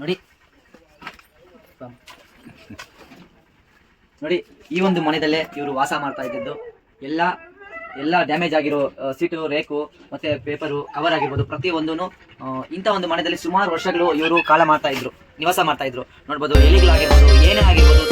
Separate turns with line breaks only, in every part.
ನೋಡಿ. ನೋಡಿ, ಈ ಒಂದು ಮನೆಯಲ್ಲೇ ಇವರು ವಾಸ ಮಾಡ್ತಾ ಇದ್ದದ್ದು. ಎಲ್ಲ ಎಲ್ಲ ಡ್ಯಾಮೇಜ್ ಆಗಿರೋ ಸೀಟು, ರೇಕು ಮತ್ತೆ ಪೇಪರು ಕವರ್ ಆಗಿರ್ಬೋದು ಪ್ರತಿಯೊಂದೂ ಇಂಥ ಒಂದು ಮನೆಯಲ್ಲಿ ಸುಮಾರು ವರ್ಷಗಳು ಇವರು ಕಾಲ ಮಾಡ್ತಾ ಇದ್ರು, ನಿವಾಸ ಮಾಡ್ತಾ ಇದ್ರು. ನೋಡ್ಬೋದು, ಎಲಿಗಳಾಗಿರ್ಬೋದು, ಏನೇ ಆಗಿರ್ಬೋದು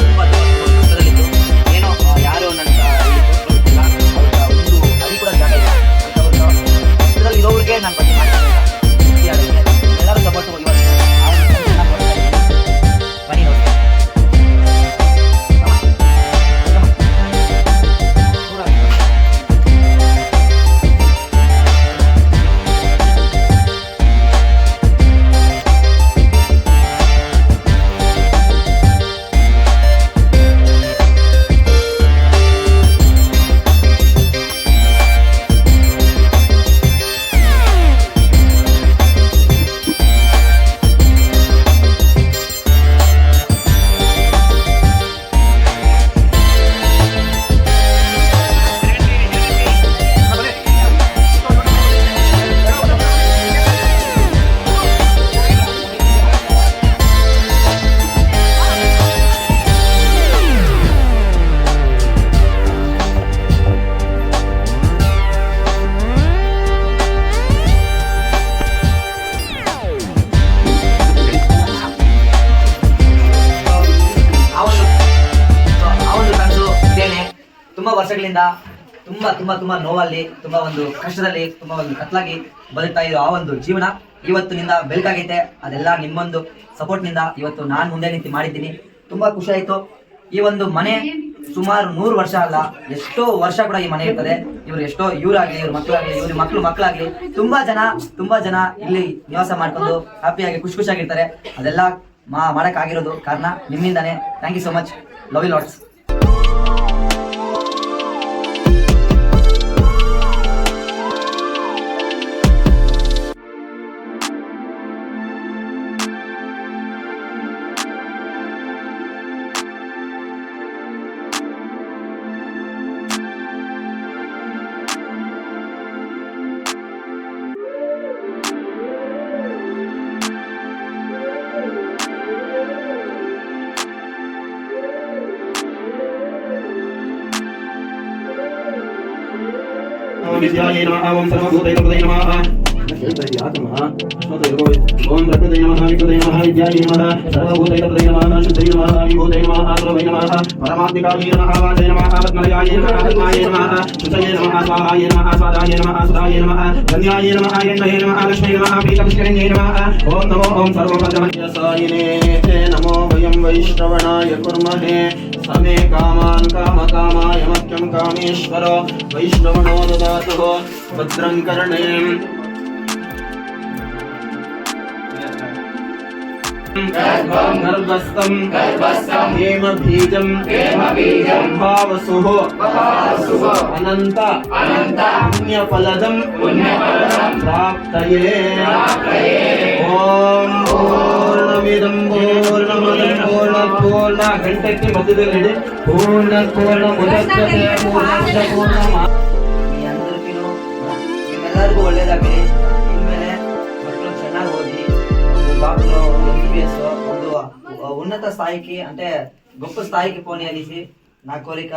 ವರ್ಷಗಳಿಂದ ತುಂಬಾ ತುಂಬಾ ತುಂಬಾ ನೋವಲ್ಲಿ, ತುಂಬಾ ಒಂದು ಕಷ್ಟದಲ್ಲಿ, ತುಂಬಾ ಒಂದು ಕತ್ಲಾಗಿ ಬದುಕ್ತಾ ಇರೋ ಆ ಒಂದು ಜೀವನ ಇವತ್ತಿನಿಂದ ಬೆಳಕಾಗೈತೆ. ಅದೆಲ್ಲ ನಿಮ್ಮೊಂದು ಸಪೋರ್ಟ್ನಿಂದ ಇವತ್ತು ನಾನು ಮುಂದೆ ನಿಂತು ಮಾಡಿದ್ದೀನಿ. ತುಂಬಾ ಖುಷಿ ಆಯ್ತು. ಈ ಒಂದು ಮನೆ ಸುಮಾರು ನೂರು ವರ್ಷ ಅಲ್ಲ, ಎಷ್ಟೋ ವರ್ಷ ಕೂಡ ಈ ಮನೆ ಇರ್ತದೆ. ಇವ್ರು ಎಷ್ಟೋ ಇವ್ರಾಗ್ಲಿ, ಇವ್ರ ಮಕ್ಕಳಾಗ್ಲಿ, ಇವ್ರ ಮಕ್ಕಳು ಮಕ್ಕಳಾಗ್ಲಿ, ತುಂಬಾ ಜನ ತುಂಬಾ ಜನ ಇಲ್ಲಿ ನಿವಾಸ ಮಾಡ್ಕೊಂಡು ಹ್ಯಾಪಿಯಾಗಿ ಖುಷಿ ಖುಷಿಯಾಗಿರ್ತಾರೆ. ಅದೆಲ್ಲ ಮಾ ಮಾಡಕ್ ಆಗಿರೋದು ಕಾರಣ ನಿಮ್ಮಿಂದಾನೆ. Thank you so much love you lots
विद्यायै नमः ॐ सर्वभूतैकपदये नमः ओम प्रकृतये नमः विकृतये नमः विद्यायै नमः सर्वभूतैकपदये नमः शुद्धये नमः विभूतये नमः सर्वये नमः परमात्मिकायै नमः वासये नमः आत्मलयायै नमः आत्मायै नमः शुचये नमः स्वाहायै नमः स्वादायै नमः सुधायै नमः धन्यायै नमः हिरण्मये नमः लक्ष्मी नमः प्रीतपुष्करिण्यै नमः ॐ नमो ॐ सर्वपदमध्यसायिने नमो वयं वैश्रवणाय कुर्महे समे कामान् कामकामाय मह्यं कामेश्वरो वैष्णवणो ददातुः भद्रं कर्णेम् गर्भस्थं हेमबीजं भावसुः अनन्त पुण्यफलदं प्राप्तये ॐ पूर्णमिदं पूर्णमदं पूर्णपूर्ण घण्टಕ್ಕೆ ಮಧ್ಯದಲ್ಲಿ ಹಿಡಿ ಪೂರ್ಣ ಪೂರ್ಣ ಮುದಕ್ಕೆ ಪೂರ್ಣ ಪೂರ್ಣ
ಎಲ್ಲರಿಗೂ ಒಳ್ಳೇದಾಗಲಿ ಅ- ಉನ್ನತ ಸ್ಥಾಯಿಗೆ అంటే గొప్ప స్థాయికి పోనీ అనేసి నా కోరిక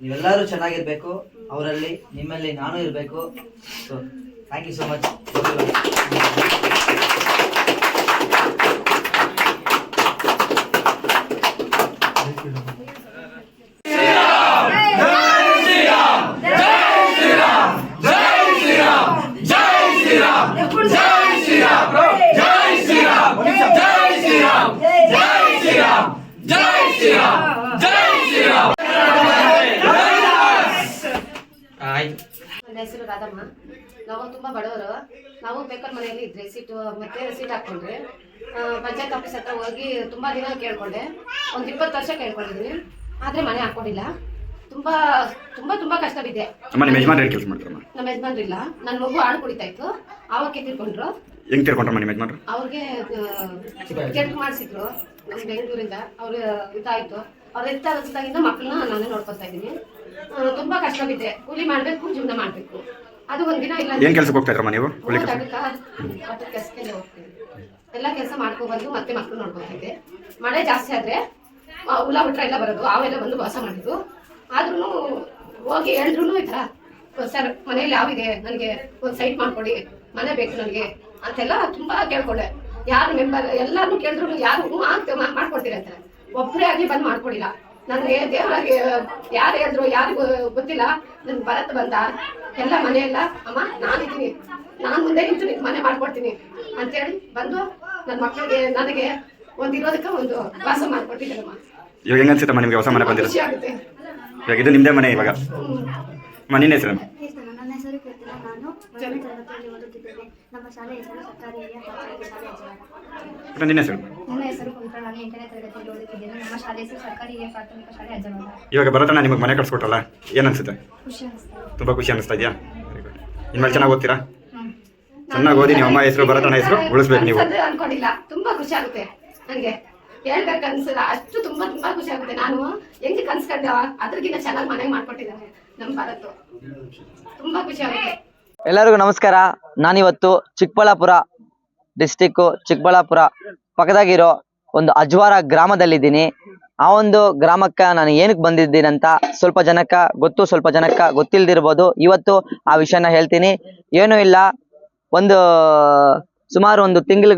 ನೀವೆಲ್ಲರೂ ಚೆನ್ನಾಗಿರ್ಬೇಕು ಅವರಲ್ಲಿ ನಿಮ್ಮಲ್ಲಿ ನಾನು ಇರಬೇಕು so thank you so much
ನನ್ನ ಹೆಸರು ರಾಧಮ್ಮ. ನಾವು ತುಂಬಾ ಬಡವರು. ನಾವು ಬೇಕಾದ ಮನೆಯಲ್ಲಿ ಇದ್ರಿ ಸೀಟು ಮತ್ತೆ ಸೀಟ್ ಹಾಕೊಂಡ್ರಿ ಪಂಚಾಯತ್ ಆಫೀಸ್ ಹತ್ರ ಹೋಗಿ ತುಂಬಾ ದಿನ ಕೇಳ್ಕೊಂಡೆ. ಒಂದು ಇಪ್ಪತ್ತು ವರ್ಷ ಕೇಳ್ಕೊಂಡಿದ್ವಿ ಆದ್ರೆ ಮನೆ ಹಾಕೊಂಡಿಲ್ಲ. ತುಂಬಾ ತುಂಬಾ ತುಂಬಾ ಕಷ್ಟ ಬಿದ್ದೆ
ನಿಮ್ಮ ಯಜಮಾನ್ ಏನು ಕೆಲಸ ಮಾಡ್ತಾರಮ್ಮ?
ನಮ್ಮ ಯಜಮಾನ್ರಿಲ್ಲ ನನ್ನ ಮಗು ಹಾಳು ಕುಡಿತಾ ಇತ್ತು. ಆವಕ್ಕೆ ತಿರ್ಕೊಂಡ್ರು
ಹೆಂಗ್ ತಿರ್ಕೊಂಡ್ರಮ್ಮ ನಿಮ್ಮ ಯಜಮಾನ್ರು?
ಅವ್ರಿಗೆ ಮಾಡಿಸಿದ್ರು. ನಮ್ಮ ಬೆಂಗಳೂರಿಂದ. ಅವ್ರು ಇದಾಯ್ತು. ಅವ್ರ ಎತ್ತ ಅನ್ಸ್ದಾಗಿಂದ ಮಕ್ಕಳನ್ನ ನಾನೇ ನೋಡ್ಕೊತಾ ಇದ್ದೀನಿ. ತುಂಬಾ ಕಷ್ಟ ಬಿದ್ದೆ ಕೂಲಿ ಮಾಡ್ಬೇಕು ಜೀವನ ಮಾಡ್ಬೇಕು. ಅದು ಒಂದಿನ ಇಲ್ಲ
ಏನ್ ಕೆಲ್ಸಕ್ಕೆ ಹೋಗ್ತಾ ಇದ್ರಮ್ಮ ನೀವು? ಕೂಲಿ ಕೆಲಸ?
ಕೆಲಸಕ್ಕೆ ಹೋಗ್ತೀನಿ. ಎಲ್ಲ ಕೆಲಸ ಮಾಡ್ಕೊಂಡು ಬಂದು ಮತ್ತೆ ಮಕ್ಕಳು ನೋಡ್ಕೊತಾ ಇದ್ದೆ. ಮಳೆ ಜಾಸ್ತಿ ಆದ್ರೆ ಹುಳ ಹುಟ್ರ ಎಲ್ಲ ಬರೋದು ಅವೆಲ್ಲ ಬಂದು ವಾಸ ಮಾಡಿದ್ದು ಆದ್ರೂ ಹೋಗಿ ಎಲ್ರು ಈ ಥರ ಸರ್ ಮನೇಲಿ ಯಾವಿದೆ ನನಗೆ ಒಂದು ಸೈಟ್ ಮಾಡ್ಕೊಡಿ ಮನೆ ಬೇಕು ನನಗೆ ಅಂತೆಲ್ಲ ತುಂಬಾ ಕೇಳ್ಕೊಂಡೆ. ಯಾರು ಮೆಂಬರ್ ಎಲ್ಲಾರು ಕೇಳಿದ್ರು ಯಾರು ಮಾಡ್ಕೊಡ್ತೀರಿ ಅಂತಾರೆ ಒಬ್ಬರೇ ಆಗಿ ಬಂದು ಮಾಡ್ಕೊಡಿಲ್ಲ. ನನಗೆ ದೇವರಾಗಿ ಯಾರು ಹೇಳಿದ್ರು ಯಾರಿಗೂ ಗೊತ್ತಿಲ್ಲ. ನನ್ ಭರತ್ ಬಂದ. ಎಲ್ಲ ಮನೆಯೆಲ್ಲ ಅಮ್ಮ ನಾನಿದ್ದೀನಿ. ನಾನು ಮುಂದೆ ನಿಂತು ನಿಂತು ಮನೆ ಮಾಡ್ಕೊಡ್ತೀನಿ. ಅಂತೇಳಿ ಬಂದು ನನ್ನ ಮಕ್ಕಳಿಗೆ ನನಗೆ ಒಂದು ಇರೋದಕ್ಕೆ ಒಂದು ವಾಸ ಮಾಡ್ಕೊಟ್ಟಿದ್ದಾರಮ್ಮ
ಇವಾಗ ಹೆಂಗ್ ಅನ್ಸುತ್ತಮ್ಮ ನಿಮಗೆ ಹೊಸ ಮನೆ ಬಂದಿರೋ
ಖುಷಿ ಆಗುತ್ತೆ.
ಇವಾಗ ಇದು ನಿಮ್ಮದೇ ಮನೆ ಇವಾಗ? ಮನೇನೇ ಸರ್ ಹೆಸರು
ಹೆಸರು ತರಗತಿಯಲ್ಲಿ ಓದುತ್ತಿದ್ದೇನೆ ನಮ್ಮ ಹೆಸರು. ಸರ್ಕಾರಿ ಹಿರಿಯ ಪ್ರಾಥಮಿಕ ಶಾಲೆ ಅಜ್ಜವಾಡ
ನಿನ್ನ ಹೆಸರು
ನನ್ನ ಹೆಸರು ಪವಿತ್ರ ನಾನು ಎಂಟನೇ ತರಗತಿಯಲ್ಲಿ ಓದುತ್ತಿದ್ದೇನೆ. ನಮ್ಮ ಶಾಲೆ ಹೆಸರು ಸರ್ಕಾರಿ ಹಿರಿಯ ಪ್ರಾಥಮಿಕ ಶಾಲೆ ಅಜ್ಜವಾಡ
ಇವಾಗ ಬರತಣ್ಣ ನಿಮಗೆ ಮನೆ ಕಟ್ಸ್ಕೊಟ್ರಲ್ಲ ಏನು ಅನ್ಸುತ್ತೆ
ಖುಷಿ ಅನಿಸ್ತಾ ಇದೆ.
ತುಂಬ ಖುಷಿ ಅನಿಸ್ತಾ ಇದೆಯಾ? ವೆರಿ ಗುಡ್ ಇನ್ಮೇಲೆ ಚೆನ್ನಾಗಿ ಓದ್ತೀರಾ?
ಹ್ಮ್.
ಚೆನ್ನಾಗಿ ಓದಿ ನಿಮ್ಮ ಅಮ್ಮ ಹೆಸರು ಭರತಣ್ಣ ಹೆಸರು ಉಳಿಸ್ಬೇಕು ನೀವು.
ಅನ್ಕೊಂಡಿಲ್ಲ. ತುಂಬಾ ಖುಷಿ ಆಗುತ್ತೆ ನನಗೆ. ಹೇಳ್ಬೇಕು ಅನ್ಸಲ್ಲ ಅಷ್ಟು ತುಂಬಾ ತುಂಬಾ ಖುಷಿ ಆಗುತ್ತೆ. ನಾನು ಹೆಂಗೆ ಕನ್ಸ್ಕೊಂಡ ಅದ್ರಗಿನ್ನ ಚೆನ್ನಾಗಿ ಮನೆಗೆ ಮಾಡ್ಕೊಟ್ಟಿದ್ದಾರೆ ನಮ್ಮ ಭಾರತ ತುಂಬಾ ಖುಷಿ ಆಗುತ್ತೆ.
ಎಲ್ಲರಿಗೂ ನಮಸ್ಕಾರ. ನಾನಿವತ್ತು ಚಿಕ್ಕಬಳ್ಳಾಪುರ ಡಿಸ್ಟಿಕ್ಕು ಚಿಕ್ಕಬಳ್ಳಾಪುರ ಪಕ್ಕದಾಗಿರೋ ಒಂದು ಅಜ್ವಾರ ಗ್ರಾಮದಲ್ಲಿದ್ದೀನಿ. ಆ ಒಂದು ಗ್ರಾಮಕ್ಕೆ ನಾನು ಏನಕ್ಕೆ ಬಂದಿದ್ದೀನಿ ಅಂತ ಸ್ವಲ್ಪ ಜನಕ್ಕ ಗೊತ್ತು, ಸ್ವಲ್ಪ ಜನಕ್ಕ ಗೊತ್ತಿಲ್ದಿರ್ಬೋದು. ಇವತ್ತು ಆ ವಿಷಯನ ಹೇಳ್ತೀನಿ. ಏನೂ ಇಲ್ಲ. ಒಂದು ಸುಮಾರು ಒಂದು ತಿಂಗಳ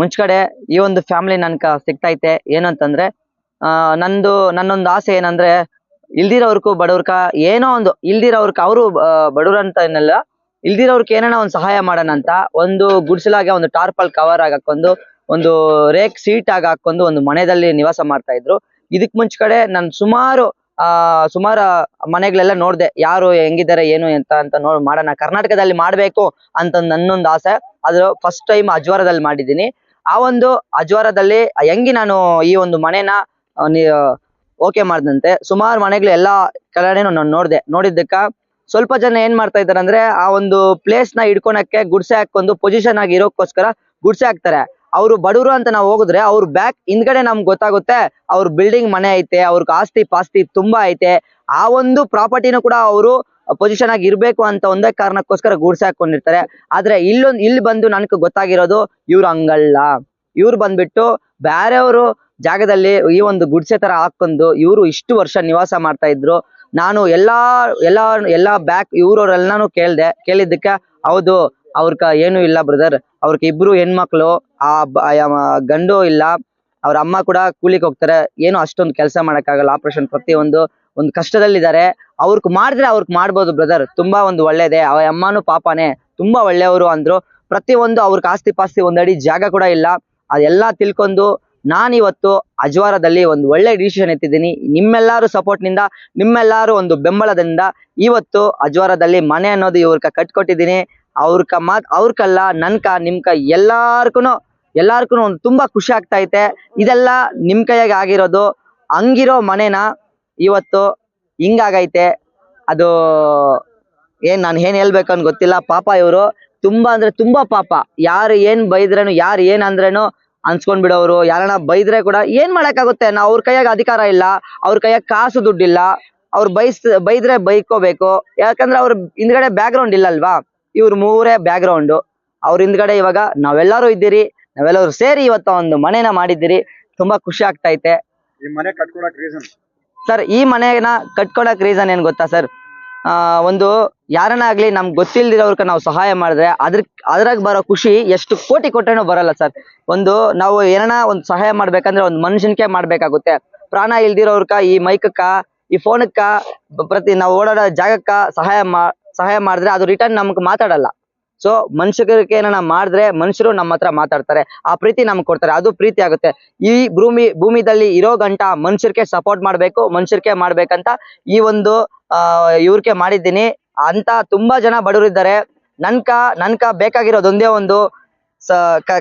ಮುಂಚ್ಗಡೆ ಈ ಒಂದು ಫ್ಯಾಮಿಲಿ ನನ್ಕ ಸಿಗ್ತೈತೆ. ಏನಂತಂದ್ರೆ ನಂದು, ನನ್ನೊಂದು ಆಸೆ ಏನಂದ್ರೆ ಇಲ್ದಿರೋರ್ಕು ಬಡವ್ರಕ ಏನೋ ಒಂದು, ಇಲ್ದಿರೋರ್ಕ ಅವರು ಬಡವ್ರಂತ ಏನಲ್ಲ ಇಲ್ದಿರೋರ್ಕ್ ಏನಾನ ಒಂದು ಸಹಾಯ ಮಾಡೋಣ ಅಂತ ಒಂದು ಗುಡ್ಸಲಾಗೆ ಒಂದು ಟಾರ್ಪಲ್ ಕವರ್ ಹಾಕೊಂಡು ಒಂದು ರೇಕ್ ಸೀಟ್ ಆಗಿ ಹಾಕೊಂಡು ಒಂದು ಮನೆಯಲ್ಲಿ ನಿವಾಸ ಮಾಡ್ತಾ ಇದ್ರು. ಇದಕ್ ಮುಂಚೆ ಕಡೆ ನಾನು ಸುಮಾರು, ಆ, ಸುಮಾರು ಮನೆಗಳೆಲ್ಲ ನೋಡ್ದೆ. ಯಾರು ಹೆಂಗಿದ್ದಾರೆ, ಏನು ಅಂತ ಅಂತ ನೋಡ್, ಮಾಡೋಣ. ಕರ್ನಾಟಕದಲ್ಲಿ ಮಾಡ್ಬೇಕು ಅಂತ ನನ್ನೊಂದು ಆಸೆ. ಅದು ಫಸ್ಟ್ ಟೈಮ್ ಅಜ್ವಾರದಲ್ಲಿ ಮಾಡಿದ್ದೀನಿ. ಆ ಒಂದು ಅಜ್ವಾರದಲ್ಲಿ ಹೆಂಗಿ ನಾನು ಈ ಒಂದು ಮನೆನ ಓಕೆ ಮಾಡ್ದಂತೆ. ಸುಮಾರು ಮನೆಗಳು ಎಲ್ಲಾ ಕಡೆನೂ ನಾನು ನೋಡ್ದೆ. ನೋಡಿದ್ದಕ್ಕ ಸ್ವಲ್ಪ ಜನ ಏನ್ ಮಾಡ್ತಾ ಇದಾರೆ ಅಂದ್ರೆ ಆ ಒಂದು ಪ್ಲೇಸ್ನ ಹಿಡ್ಕೊಳಕ್ಕೆ ಗುಡ್ಸೆ ಹಾಕೊಂಡು ಪೊಸಿಷನ್ ಆಗಿ ಇರೋಕ್ಕೋಸ್ಕರ ಗುಡ್ಸೆ ಹಾಕ್ತಾರೆ. ಅವ್ರು ಬಡವರು ಅಂತ ನಾವು ಹೋಗಿದ್ರೆ ಅವ್ರ ಬ್ಯಾಕ್ ಹಿಂದ್ಗಡೆ ನಮ್ಗೆ ಗೊತ್ತಾಗುತ್ತೆ, ಅವ್ರ ಬಿಲ್ಡಿಂಗ್ ಮನೆ ಐತೆ, ಅವ್ರಿಗೆ ಆಸ್ತಿ ಪಾಸ್ತಿ ತುಂಬಾ ಐತೆ. ಆ ಒಂದು ಪ್ರಾಪರ್ಟಿನೂ ಕೂಡ ಅವರು ಪೊಸಿಷನ್ ಆಗಿ ಇರಬೇಕು ಅಂತ ಒಂದೇ ಕಾರಣಕ್ಕೋಸ್ಕರ ಗುಡ್ಸೆ ಹಾಕೊಂಡಿರ್ತಾರೆ. ಆದ್ರೆ ಇಲ್ಲೊಂದು, ಇಲ್ಲಿ ಬಂದು ನನಗೆ ಗೊತ್ತಾಗಿರೋದು ಇವ್ರು ಹಂಗಲ್ಲ. ಇವ್ರು ಬಂದ್ಬಿಟ್ಟು ಬೇರೆಯವರು ಜಾಗದಲ್ಲಿ ಈ ಒಂದು ಗುಡ್ಸೆ ತರ ಹಾಕೊಂಡು ಇವರು ಇಷ್ಟು ವರ್ಷ ನಿವಾಸ ಮಾಡ್ತಾ ಇದ್ರು. ನಾನು ಎಲ್ಲಾ ಎಲ್ಲಾ ಎಲ್ಲಾ ಬ್ಯಾಕ್ ಇವ್ರವ್ರೆಲ್ಲಾನು ಕೇಳ್ದೆ, ಕೇಳಿದ್ದಕ್ಕೆ ಹೌದು, ಅವ್ರಕ ಏನು ಇಲ್ಲ ಬ್ರದರ್ ಅವ್ರಕ ಇಬ್ರು ಹೆಣ್ಮಕ್ಳು, ಆ ಗಂಡು ಇಲ್ಲ. ಅವ್ರ ಅಮ್ಮ ಕೂಡ ಕೂಲಿಗೆ ಹೋಗ್ತಾರೆ. ಏನು ಅಷ್ಟೊಂದು ಕೆಲಸ ಮಾಡಕ್ಕಾಗಲ್ಲ ಆಪರೇಷನ್ ಪ್ರತಿಯೊಂದು. ಒಂದು ಕಷ್ಟದಲ್ಲಿದ್ದಾರೆ. ಅವ್ರಕ್ ಮಾಡಿದ್ರೆ ಅವ್ರಕ್ ಮಾಡ್ಬೋದು ಬ್ರದರ್ ತುಂಬಾ ಒಂದು ಒಳ್ಳೇದೆ. ಅವ ಅಮ್ಮನೂ ಪಾಪನೇ. ತುಂಬಾ ಒಳ್ಳೆಯವರು ಅಂದ್ರು. ಪ್ರತಿಯೊಂದು ಅವ್ರಕ್ ಆಸ್ತಿ ಪಾಸ್ತಿ ಒಂದಡಿ ಜಾಗ ಕೂಡ ಇಲ್ಲ. ಅದೆಲ್ಲ ತಿಳ್ಕೊಂಡು ನಾನಿವತ್ತು ಅಜ್ವಾರದಲ್ಲಿ ಒಂದು ಒಳ್ಳೆ ಡಿಸಿಷನ್ ಎತ್ತಿದ್ದೀನಿ. ನಿಮ್ಮೆಲ್ಲರೂ ಸಪೋರ್ಟ್ನಿಂದ, ನಿಮ್ಮೆಲ್ಲರೂ ಒಂದು ಬೆಂಬಲದಿಂದ ಇವತ್ತು ಅಜ್ವಾರದಲ್ಲಿ ಮನೆ ಅನ್ನೋದು ಇವ್ರಕ ಕಟ್ಕೊಟ್ಟಿದ್ದೀನಿ. ಅವ್ರಕ ಮಾತ್ ಅವ್ರಕಲ್ಲ ನನ್ಕ ನಿಮ್ಕ ಎಲ್ಲಾರ್ಗುನು ಎಲ್ಲಾರ್ಗು ಒಂದು ತುಂಬಾ ಖುಷಿ ಆಗ್ತಾ ಐತೆ. ಇದೆಲ್ಲ ನಿಮ್ ಕೈಯಾಗಿ ಆಗಿರೋದು. ಹಂಗಿರೋ ಮನೆನ ಇವತ್ತು ಹಿಂಗಾಗೈತೆ. ಅದು ಏನ್ ನಾನು ಏನ್ ಹೇಳ್ಬೇಕು ಅಂತ ಗೊತ್ತಿಲ್ಲ. ಪಾಪ ಇವರು ತುಂಬಾ ಅಂದ್ರೆ ತುಂಬಾ ಪಾಪ. ಯಾರು ಏನ್ ಬೈದ್ರೇನು, ಯಾರು ಏನ್ ಅಂದ್ರೇನು ಅನ್ಸ್ಕೊಂಡ್ ಬಿಡೋರು ಯಾರನ್ನ ಬೈದ್ರೆ ಕೂಡ ಏನ್ ಮಾಡಕ್ಕಾಗುತ್ತೆ? ನಾವು ಅವ್ರ ಕೈಯಾಗ ಅಧಿಕಾರ ಇಲ್ಲ ಅವ್ರ ಕೈಯಾಗ ಕಾಸು ದುಡ್ಡಿಲ್ಲ ಅವ್ರು ಬೈಸ್ ಬೈದ್ರೆ ಬೈಕೋಬೇಕು. ಯಾಕಂದ್ರೆ ಅವ್ರ ಹಿಂದ್ಗಡೆ ಬ್ಯಾಕ್ ಗ್ರೌಂಡ್ ಇಲ್ಲ ಅಲ್ವಾ ಇವ್ರ ಮೂರೇ ಬ್ಯಾಕ್ ಗ್ರೌಂಡ್ ಅವ್ರ ಹಿಂದ್ಗಡೆ ಇವಾಗ ನಾವೆಲ್ಲರೂ ಇದ್ದೀರಿ ನಾವೆಲ್ಲರೂ ಸೇರಿ ಇವತ್ತ ಒಂದು ಮನೆನ ಮಾಡಿದ್ದೀರಿ. ತುಂಬಾ ಖುಷಿ ಆಗ್ತಾ ಐತೆ. ಸರ್ ಈ ಮನೆನ ಕಟ್ಕೊಳಕ್ ರೀಸನ್ ಏನ್ ಗೊತ್ತಾ ಸರ್? ಆ ಒಂದು ಯಾರನ್ನ ಆಗ್ಲಿ ನಮ್ಗೆ ಗೊತ್ತಿಲ್ದಿರೋರ್ಕ ನಾವು ಸಹಾಯ ಮಾಡಿದ್ರೆ ಅದ್ರ, ಅದ್ರಾಗ ಬರೋ ಖುಷಿ ಎಷ್ಟು ಕೋಟಿ ಕೊಟ್ಟರೇನೂ ಬರಲ್ಲ ಸರ್. ಒಂದು ನಾವು ಏನನ ಒಂದು ಸಹಾಯ ಮಾಡ್ಬೇಕಂದ್ರೆ ಒಂದು ಮನುಷ್ಯನ್ಕೆ ಮಾಡ್ಬೇಕಾಗುತ್ತೆ. ಪ್ರಾಣ ಇಲ್ದಿರೋರ್ಕ ಈ ಮೈಕಕ್ಕ, ಈ ಫೋನಕ್ಕ ಪ್ರತಿ ನಾವು ಓಡಾಡೋ ಜಾಗಕ್ಕ ಸಹಾಯ ಮಾ, ಸಹಾಯ ಮಾಡಿದ್ರೆ ಅದು ರಿಟರ್ನ್ ನಮ್ಗೆ ಮಾತಾಡಲ್ಲ. ಸೊ ಮನುಷ್ಯರಿಗೆ ಏನಾನ ಮಾಡಿದ್ರೆ ಮನುಷ್ಯರು ನಮ್ಮ ಹತ್ರ ಮಾತಾಡ್ತಾರೆ. ಆ ಪ್ರೀತಿ ನಮ್ಗೆ ಕೊಡ್ತಾರೆ. ಅದು ಪ್ರೀತಿ ಆಗುತ್ತೆ. ಈ ಭೂಮಿ, ಭೂಮಿದಲ್ಲಿ ಇರೋ ಗಂಟ ಮನುಷ್ಯರಿಗೆ ಸಪೋರ್ಟ್ ಮಾಡ್ಬೇಕು ಮನುಷ್ಯರಿಗೆ ಮಾಡ್ಬೇಕಂತ ಈ ಒಂದು, ಆ ಇವ್ರಿಗೆ ಮಾಡಿದ್ದೀನಿ. ಅಂತ ತುಂಬಾ ಜನ ಬಡವರಿದ್ದಾರೆ ನನ್ಕ ನನ್ಕ ಬೇಕಾಗಿರೋದು ಒಂದೇ ಒಂದು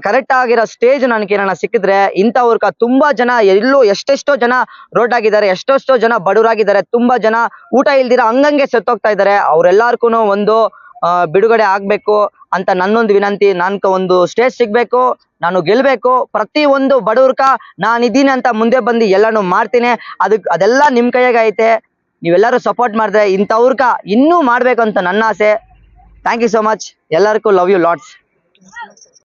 ಕರೆಕ್ಟ್ ಆಗಿರೋ ಸ್ಟೇಜ್ ನನ್ಗೆ ಏನಾನ ಸಿಕ್ಕಿದ್ರೆ ಇಂಥವ್ರಕ ತುಂಬಾ ಜನ ಎಲ್ಲೋ ಎಷ್ಟೆಷ್ಟೋ ಜನ ರೋಡ್ ಆಗಿದ್ದಾರೆ ಎಷ್ಟೆಷ್ಟೋ ಜನ ಬಡವರಾಗಿದ್ದಾರೆ, ತುಂಬಾ ಜನ ಊಟ ಇಲ್ದಿರ ಹಂಗಂಗೆ ಸತ್ತೋಗ್ತಾ ಇದ್ದಾರೆ. ಅವ್ರೆಲ್ಲಾರ್ಗು ಒಂದು ಬಿಡುಗಡೆ ಆಗ್ಬೇಕು ಅಂತ ನನ್ನೊಂದು ವಿನಂತಿ, ನನ್ಕ ಒಂದು ಸ್ಟೇಜ್ ಸಿಗ್ಬೇಕು, ನಾನು ಗೆಲ್ಬೇಕು. ಪ್ರತಿ ಒಂದು ಬಡವ್ರಕ ನಾನು ಇದ್ದೀನಿ ಅಂತ ಮುಂದೆ ಬಂದು ಎಲ್ಲಾನು ಮಾಡ್ತೀನಿ. ಅದಕ್, ಅದೆಲ್ಲ ನಿಮ್ ಕೈಯಾಗ ಐತೆ ನೀವೆಲ್ಲರೂ ಸಪೋರ್ಟ್ ಮಾಡಿದ್ರೆ ಇಂಥವ್ರಕ ಇನ್ನೂ ಮಾಡ್ಬೇಕು ಅಂತ ನನ್ನ ಆಸೆ. ಥ್ಯಾಂಕ್ ಯು ಸೋ ಮಚ್ ಎಲ್ಲರಿಗೂ ಲವ್ ಯು ಲಾಟ್ಸ್